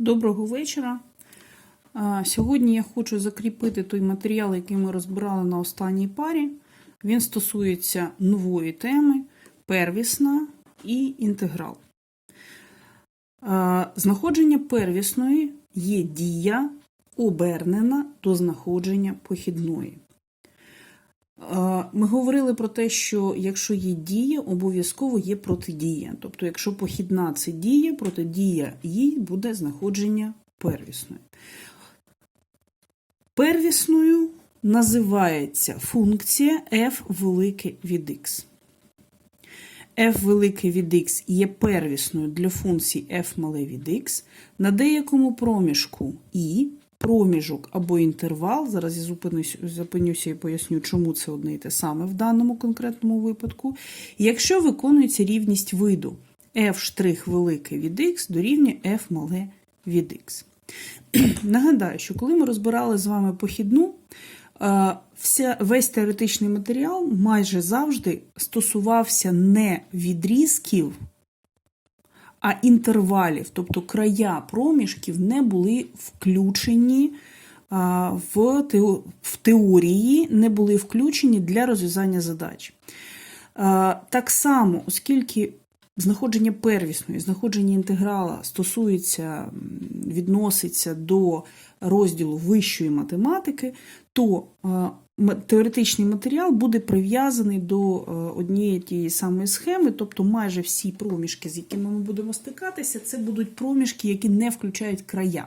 Доброго вечора. Сьогодні я хочу закріпити той матеріал, який ми розбирали на останній парі. Він стосується нової теми первісна і інтеграл. Знаходження первісної є дія, обернена до знаходження похідної. А, Ми говорили про те, що якщо є дія, обов'язково є протидія. Тобто, якщо похідна це дія, протидія їй буде знаходження первісної. Первісною називається функція f велике від x. f велике від x є первісною для функції f мале від x на деякому проміжку і проміжок або інтервал. Зараз я зупинюся, зупинюся і поясню, чому це одне і те саме в даному конкретному випадку. Якщо виконується рівність виду f' велике від x дорівнює f мале від x. Нагадаю, що коли ми розбирали з вами похідну, е, вся, весь теоретичний матеріал майже завжди стосувався не відрізків, а інтервалів, тобто края проміжків не були включені в, тео- в теорії, не були включені для розв'язання задач. Так само, оскільки знаходження первісної, знаходження інтеграла стосується, відноситься до розділу вищої математики, то теоретичний матеріал буде прив'язаний до е, однієї тієї самої схеми, тобто майже всі проміжки, з якими ми будемо стикатися, це будуть проміжки, які не включають края.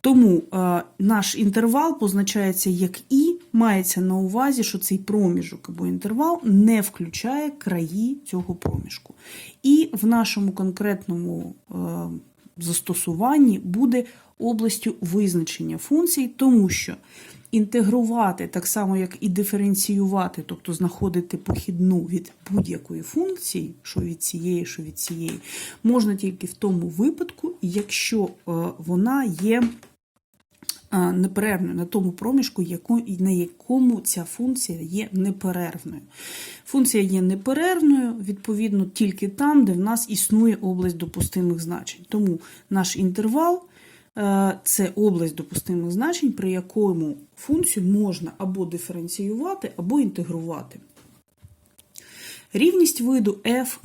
Тому е, наш інтервал позначається як І, мається на увазі, що цей проміжок або інтервал не включає краї цього проміжку. І в нашому конкретному е, застосуванні буде областю визначення функцій, тому що інтегрувати так само, як і диференціювати, тобто знаходити похідну від будь-якої функції, що від цієї, що від цієї, можна тільки в тому випадку, якщо е, вона є а, неперервною на тому проміжку, на якому ця функція є неперервною. Функція є неперервною, відповідно, тільки там, де в нас існує область допустимих значень. Тому наш інтервал е, це область допустимих значень, при якому функцію можна або диференціювати, або інтегрувати. Рівність виду f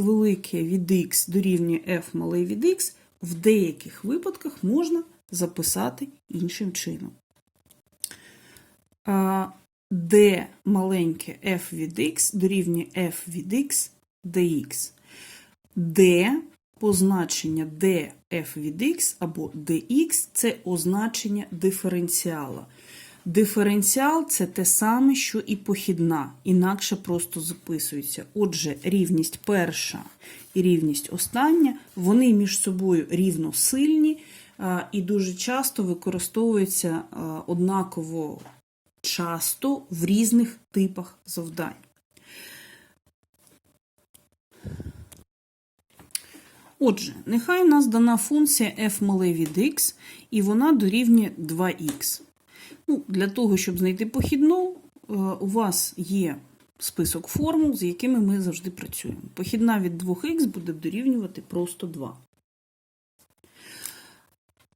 велике від x дорівнює f малий від x в деяких випадках можна записати іншим чином. А, d маленьке f від x дорівнює f від x dx. d позначення df від x або dx це означення диференціала. Диференціал це те саме, що і похідна, інакше просто записується. Отже, рівність перша і рівність остання, вони між собою рівносильні і дуже часто використовуються однаково часто в різних типах завдань. Отже, нехай у нас дана функція f мале від x, і вона дорівнює 2х. Ну, для того, щоб знайти похідну, е, у вас є список формул, з якими ми завжди працюємо. Похідна від 2х буде дорівнювати просто 2.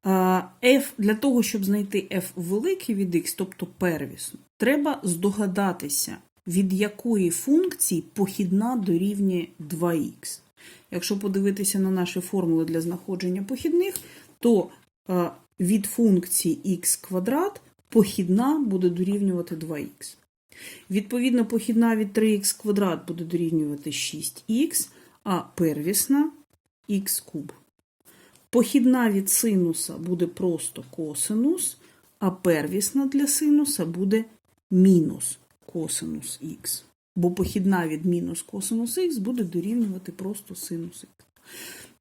Е, f, для того, щоб знайти f великий від x, тобто первісну, треба здогадатися, від якої функції похідна дорівнює 2х. Якщо подивитися на наші формули для знаходження похідних, то е, від функції х квадрат похідна буде дорівнювати 2х. Відповідно, похідна від 3х квадрат буде дорівнювати 6х, а первісна х куб. Похідна від синуса буде просто косинус, а первісна для синуса буде мінус косинус х. Бо похідна від мінус косинус х буде дорівнювати просто синус х.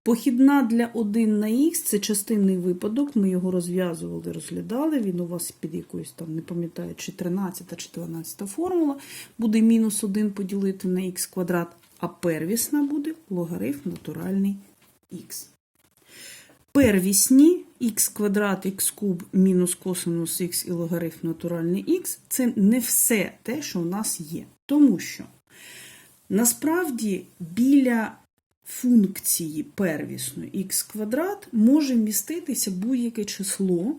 Похідна для 1 на х це частинний випадок, ми його розв'язували, розглядали. Він у вас під якоюсь там, не пам'ятаю, чи 13 чи 12 формула. Буде мінус 1 поділити на х квадрат, а первісна буде логарифм натуральний х. Первісні х квадрат, х куб, мінус косинус х і логарифм натуральний х це не все те, що у нас є. Тому що насправді біля функції первісної х квадрат може міститися будь-яке число,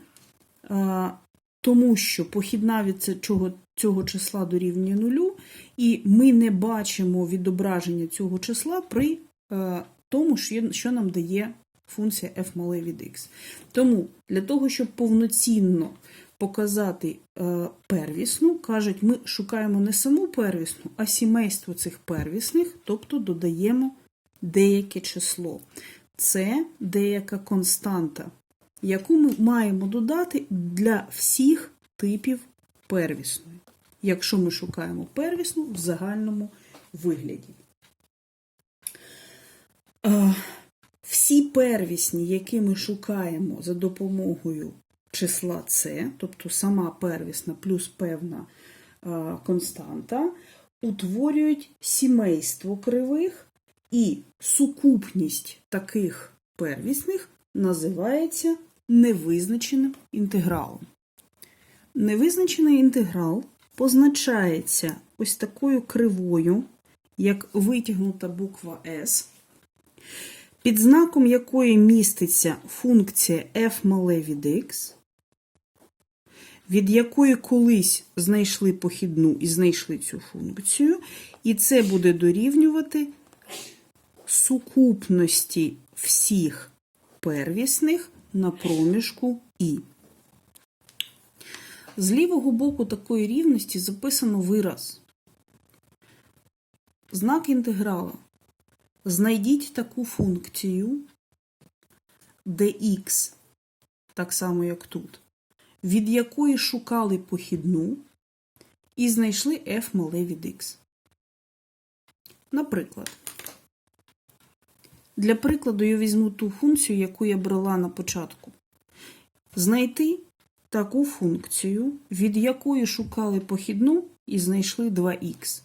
тому що похідна від чого- цього числа дорівнює нулю, і ми не бачимо відображення цього числа при е, тому, що нам дає функція f мале від x. Тому для того, щоб повноцінно показати е, первісну, кажуть, ми шукаємо не саму первісну, а сімейство цих первісних, тобто додаємо деяке число. Це деяка константа, яку ми маємо додати для всіх типів первісної, якщо ми шукаємо первісну в загальному вигляді. Всі первісні, які ми шукаємо за допомогою числа С, тобто сама первісна плюс певна е, константа, утворюють сімейство кривих, і сукупність таких первісних називається невизначеним інтегралом. Невизначений інтеграл позначається ось такою кривою, як витягнута буква S, під знаком якої міститься функція f мале від x, від якої колись знайшли похідну і знайшли цю функцію, і це буде дорівнювати сукупності всіх первісних на проміжку і. З лівого боку такої рівності записано вираз. Знак інтеграла. Знайдіть таку функцію, де x, так само як тут, від якої шукали похідну і знайшли f мале від x. Наприклад, для прикладу я візьму ту функцію, яку я брала на початку. Знайти таку функцію, від якої шукали похідну і знайшли 2х.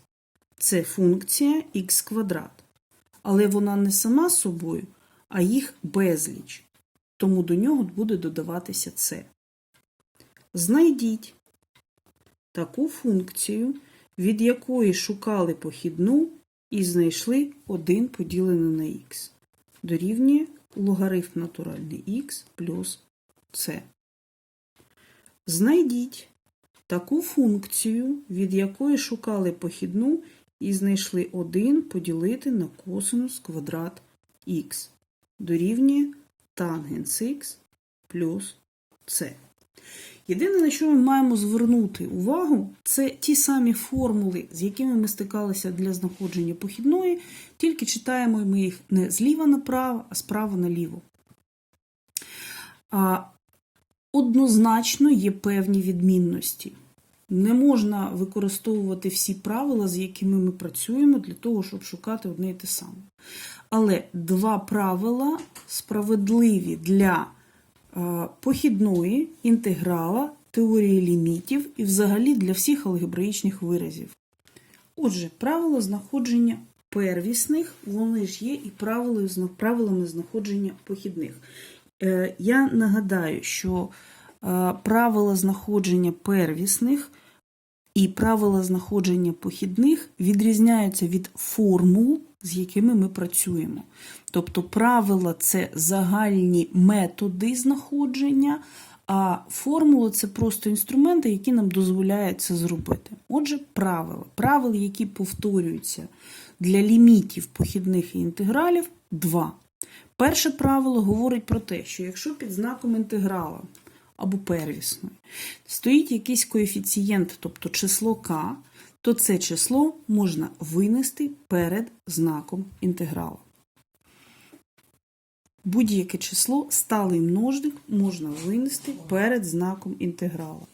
Це функція х квадрат. Але вона не сама собою, а їх безліч. Тому до нього буде додаватися це. Знайдіть таку функцію, від якої шукали похідну і знайшли 1 поділене на х. Дорівнює логарифм натуральний х плюс c. Знайдіть таку функцію, від якої шукали похідну і знайшли 1 поділити на косинус квадрат х. Дорівнює тангенс х плюс c. Єдине, на що ми маємо звернути увагу, це ті самі формули, з якими ми стикалися для знаходження похідної, тільки читаємо ми їх не зліва направо, а справа наліво. Однозначно є певні відмінності. Не можна використовувати всі правила, з якими ми працюємо, для того, щоб шукати одне і те саме. Але два правила справедливі для е, похідної, інтеграла, теорії лімітів і взагалі для всіх алгебраїчних виразів. Отже, правила знаходження первісних, вони ж є і правилами знаходження похідних. Е, Я нагадаю, що е, правила знаходження первісних і правила знаходження похідних відрізняються від формул, з якими ми працюємо. Тобто правила це загальні методи знаходження, а формула це просто інструменти, які нам дозволяють це зробити. Отже, правила. Правила, які повторюються для лімітів похідних і інтегралів, два. Перше правило говорить про те, що якщо під знаком інтеграла або первісної стоїть якийсь коефіцієнт, тобто число k, то це число можна винести перед знаком інтеграла. Будь-яке число, сталий множник можна винести перед знаком інтеграла.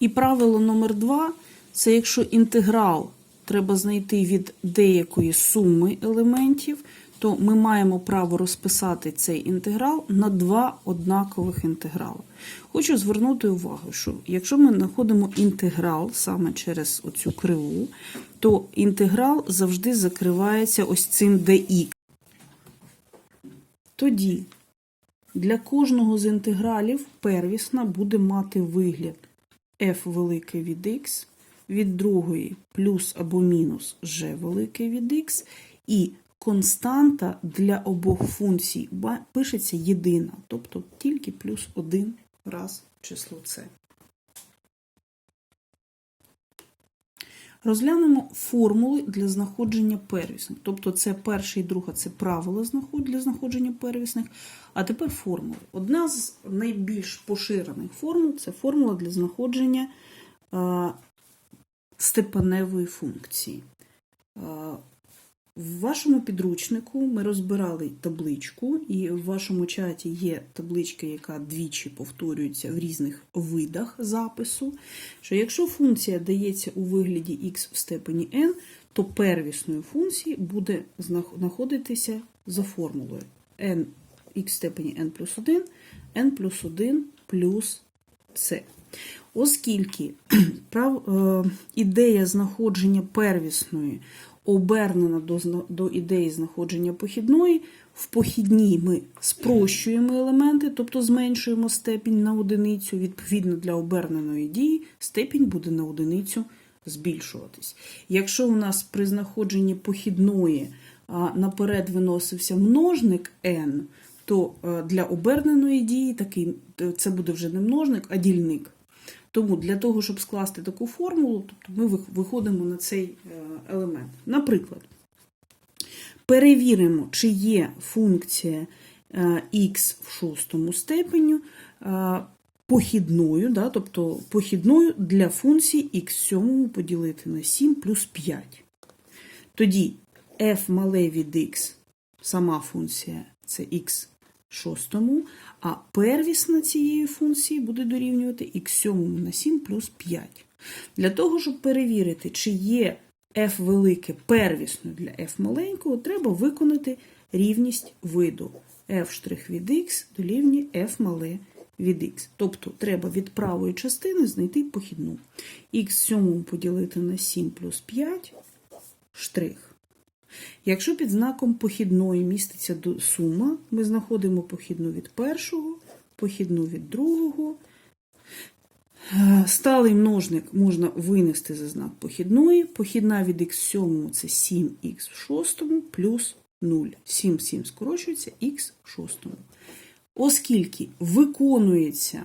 І правило номер два це якщо інтеграл треба знайти від деякої суми елементів, то ми маємо право розписати цей інтеграл на два однакових інтеграли. Хочу звернути увагу, що якщо ми знаходимо інтеграл саме через оцю криву, то інтеграл завжди закривається ось цим dx. Тоді для кожного з інтегралів первісна буде мати вигляд f велике від x від другої плюс або мінус g велике від x, і константа для обох функцій пишеться єдина, тобто тільки плюс один раз число c. Розглянемо формули для знаходження первісних. Тобто це перша і друга це правила для знаходження первісних. А тепер формули. Одна з найбільш поширених формул це формула для знаходження степеневої функції. В вашому підручнику ми розбирали табличку, і в вашому чаті є табличка, яка двічі повторюється в різних видах запису. Що якщо функція дається у вигляді x в степені n, то первісною функції буде знаходитися за формулою n x в степені n плюс 1, n плюс 1 плюс c. Оскільки е, ідея знаходження первісної обернена до, до ідеї знаходження похідної, в похідній ми спрощуємо елементи, тобто зменшуємо степінь на одиницю. Відповідно для оберненої дії степінь буде на одиницю збільшуватись. Якщо у нас при знаходженні похідної наперед виносився множник n, то е, для оберненої дії такий, це буде вже не множник, а дільник. Тому для того, щоб скласти таку формулу, тобто ми виходимо на цей е, елемент. Наприклад, перевіримо, чи є функція е, x в шостому степеню е, похідною, да, тобто похідною для функції x в сьомому поділити на 7 плюс 5. Тоді f мале від x, сама функція це x шостому, а первісна цієї функції буде дорівнювати x в сьомому на 7 плюс 5. Для того, щоб перевірити, чи є f велике первісною для f маленького, треба виконати рівність виду f' від x дорівнює f мале від x. Тобто треба від правої частини знайти похідну. x в сьомому поділити на 7 плюс 5 штрих. Якщо під знаком похідної міститься сума, ми знаходимо похідну від першого, похідну від другого. Е, Сталий множник можна винести за знак похідної. Похідна від х в сьомому це 7х в шостому плюс 0. 7 7 скорочується х в шостому. Оскільки виконується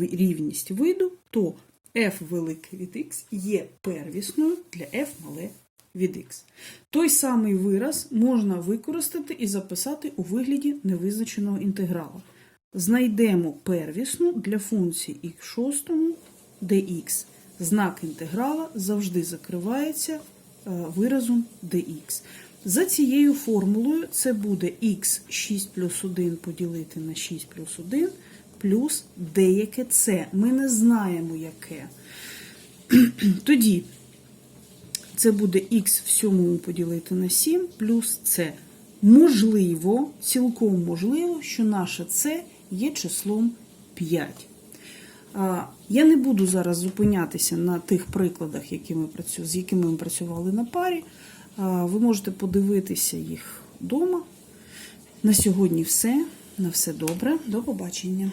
рівність виду, то f велике від x є первісною для f мале від x. Той самий вираз можна використати і записати у вигляді невизначеного інтеграла. Знайдемо первісну для функції х в шостому, де х. Знак інтеграла завжди закривається е, виразом dx. За цією формулою це буде х 6 плюс 1 поділити на 6 плюс 1 плюс деяке це. Ми не знаємо яке. Тоді це буде х в сьомому поділити на 7 плюс c. Можливо, цілком можливо, що наше c є числом 5. Я не буду зараз зупинятися на тих прикладах, які ми з якими ми працювали на парі. Ви можете подивитися їх вдома. На сьогодні все. На все добре. До побачення.